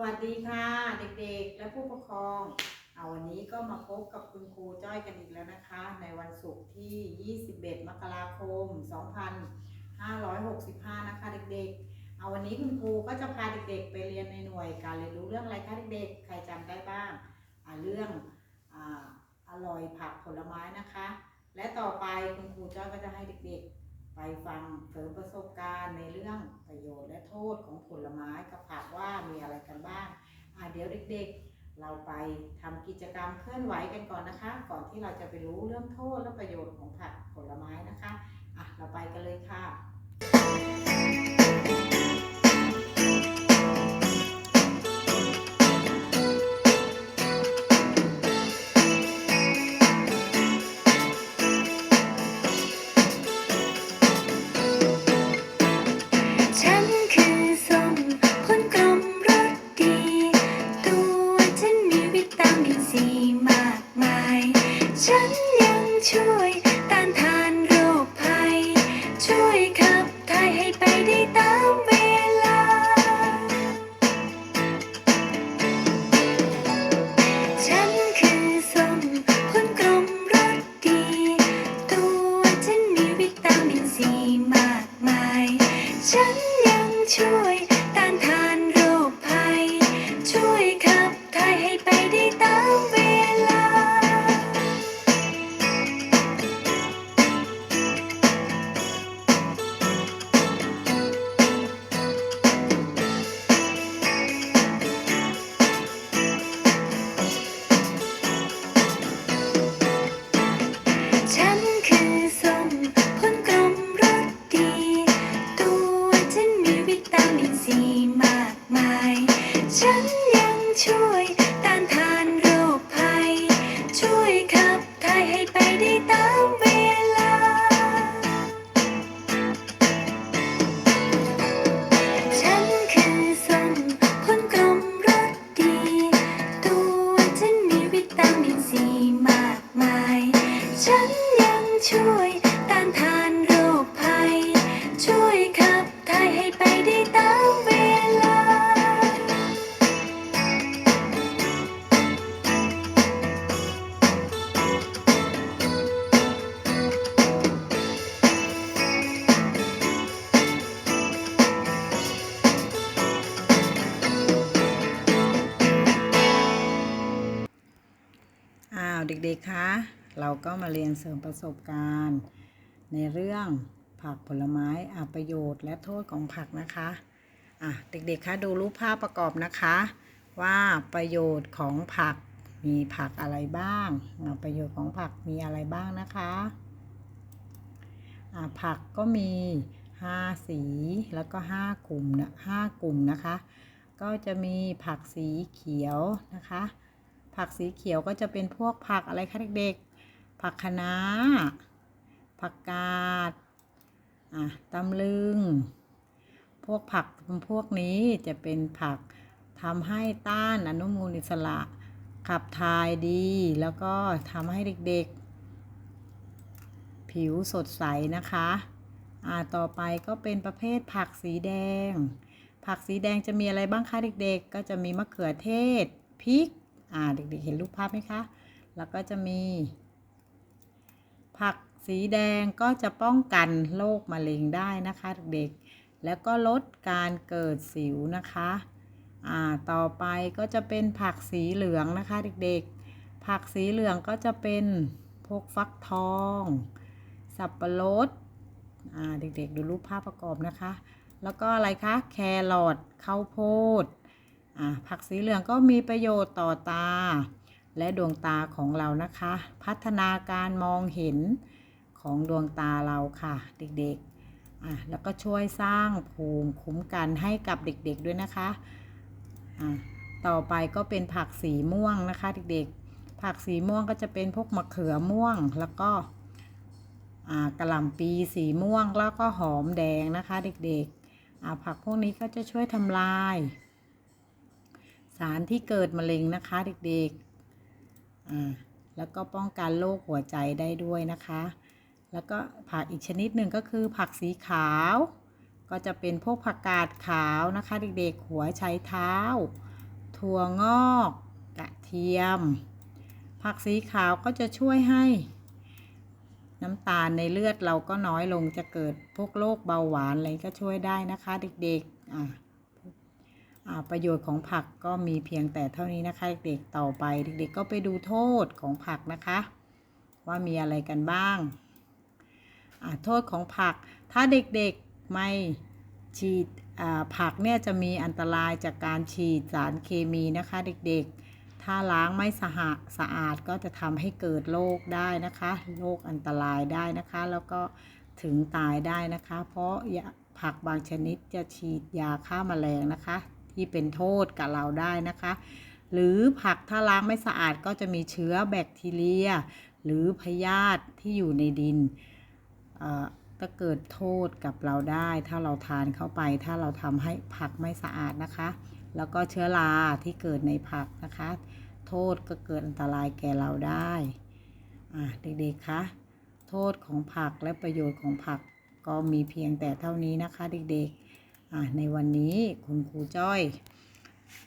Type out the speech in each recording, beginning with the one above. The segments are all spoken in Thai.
สวัสดีค่ะเด็กๆ และผู้ปกครอง เอาวันนี้ก็มาพบกับคุณครูจ้อยกันอีกแล้วนะคะ ในวันศุกร์ที่ 21 มกราคม 2565 นะคะเด็กๆ เอาวันนี้คุณครูก็จะพาเด็กๆ ไปเรียนในหน่วยการเรียนรู้เรื่องอะไรคะเด็กๆ ใครจำได้บ้างเรื่องออร่อยผักผลไม้นะคะ และต่อไปคุณครูจ้อยก็จะให้เด็กๆ ไปฟังเสริมประสบการณ์ในเรื่องประโยชน์และโทษของผลไม้กับผักว่ามีอะไรกันบ้างอ่าเดี๋ยวเด็กๆ เราไปทำกิจกรรมเคลื่อนไหวกันก่อนนะคะ ก่อนที่เราจะไปรู้เรื่องโทษและประโยชน์ของผักผลไม้นะคะ ยั ฉันยังช่วยต้านทาน ด็กๆ คะ เราก็มาเรียนเสริมประสบการณ์ ในเรื่องผักผลไม้อาประโยชน์และโทษของผักนะคะ อะ เด็กๆ คะ ดูรูปภาพประกอบนะคะ ว่าประโยชน์ของผักมีผักอะไรบ้างอะประโยชน์ของผักมีอะไรบ้างนะคะ อะ ผักก็มี 5 สีแล้วก็ 5 กลุ่มนะ5กลุ่มนะคะ ก็จะมีผักสีเขียวนะคะ ผักสีเขียวก็จะเป็นพวกผักอะไรคะเด็กๆ ผักคะน้า ผักกาดอะตำลึง พวกผักพวกนี้จะเป็นผักทำให้ต้านอนุมูลอิสระขับถ่ายดี แล้วก็ทำให้เด็กๆ ผิวสดใสนะคะอ่าต่อไปก็เป็นประเภทผักสีแดง ผักสีแดงจะมีอะไรบ้างคะเด็กๆ ก็จะมีมะเขือเทศพริก อ่าเด็กๆเห็นรูปภาพไหมคะ แล้วก็จะมี ผักสีแดงก็จะป้องกันโรคมะเร็งได้นะคะเด็กๆ แล้วก็ลดการเกิดสิวนะคะ อ่าต่อไปก็จะเป็นผักสีเหลืองนะคะเด็กๆ ผักสีเหลืองก็จะเป็นพวกฟักทอง สับปะรด อ่าเด็กๆ ดูรูปภาพประกอบนะคะ แล้วก็อะไรคะ แครอทข้าวโพด ผักสีเหลืองก็มีประโยชน์ต่อตา และดวงตาของเรานะคะ พัฒนาการมองเห็นของดวงตาเราค่ะ เด็กๆอะแล้วก็ช่วยสร้างภูมิคุ้มกันให้กับเด็กๆด้วยนะคะอะต่อไปก็เป็นผักสีม่วงนะคะเด็กๆ ผักสีม่วงก็จะเป็นพวกมะเขือม่วง แล้วก็กระหล่ำปีสีม่วงแล้วก็หอมแดงนะคะ เด็กๆผักพวกนี้ก็จะช่วยทำลาย สารที่เกิดมะเร็งนะคะ เด็กๆอ่าแล้วก็ป้องกันโรคหัวใจได้ด้วยนะคะ แล้วก็ผักอีกชนิดหนึ่งก็คือผักสีขาว ก็จะเป็นพวกผักกาดขาวนะคะ เด็กๆ หัวไชเท้า ถั่วงอก กระเทียม ผักสีขาวก็จะช่วยให้น้ำตาลในเลือดเราก็น้อยลงจะเกิดพวกโรคเบาหวานอะไรก็ช่วยได้นะคะ เด็กๆอะ ประโยชน์ของผักก็มีเพียงแต่เท่านี้นะคะ เด็กต่อไปเด็กๆก็ไปดูโทษของผักนะคะ ว่ามีอะไรกันบ้าง โทษของผัก ถ้าเด็กๆไม่ฉีดผักเนี่ยจะมีอันตรายจากการฉีดสารเคมีนะคะเด็กๆ ถ้าล้างไม่สะอาดสะอาดก็จะทำให้เกิดโรคได้นะคะโรคอันตรายได้นะคะ แล้วก็ถึงตายได้นะคะ เพราะผักบางชนิดจะฉีดยาฆ่าแมลงนะคะ ที่เป็นโทษกับเราได้นะคะ หรือผักถ้าล้างไม่สะอาดก็จะมีเชื้อแบคทีเรีย หรือพยาธิที่อยู่ในดินเอ่อก็เกิดโทษกับเราได้ ถ้าเราทานเข้าไป ถ้าเราทำให้ผักไม่สะอาดนะคะ แล้วก็เชื้อราที่เกิดในผักนะคะ โทษก็เกิดอันตรายแก่เราได้เด็กๆคะโทษของผักและประโยชน์ของผักก็มีเพียงแต่เท่านี้นะคะ เด็กๆ ในวันนี้คุณครูจ้อย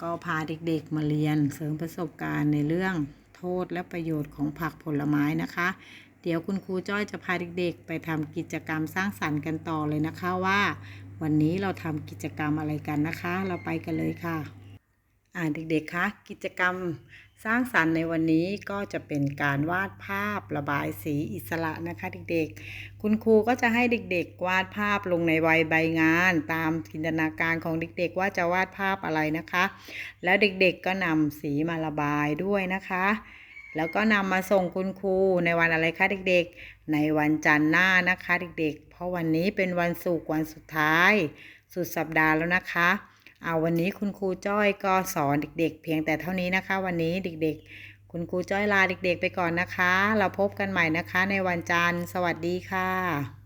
ก็พาเด็กๆมาเรียนเสริมประสบการณ์ในเรื่องโทษและประโยชน์ของผักผลไม้นะคะ เดี๋ยวคุณครูจ้อยจะพาเด็กๆ ไปทำกิจกรรมสร้างสรรค์กันต่อเลยนะคะว่า วันนี้เราทำกิจกรรมอะไรกันนะคะ เราไปกันเลยค่ะ อ่าเด็กๆคะกิจกรรม สร้างสรรค์ในวันนี้ก็จะเป็นการวาดภาพระบายสีอิสระนะคะเด็กๆ คุณครูก็จะให้เด็กๆ วาดภาพลงในใบใบงาน ตามจินตนาการของเด็กๆ ว่าจะวาดภาพอะไรนะคะ แล้วเด็กๆก็นำสีมาระบายด้วยนะคะ แล้วก็นำมาส่งคุณครูในวันอะไรคะเด็กๆ ในวันจันทร์หน้านะคะเด็กๆ เพราะวันนี้เป็นวันศุกร์วันสุดท้าย สุดสัปดาห์แล้วนะคะ เอาวันนี้คุณครูจ้อยก็สอนเด็กๆ เพียงแต่เท่านี้นะคะ วันนี้เด็กๆ คุณครูจ้อยลาเด็กๆ ไปก่อนนะคะ เราพบกันใหม่นะคะในวันจันทร์ สวัสดีค่ะ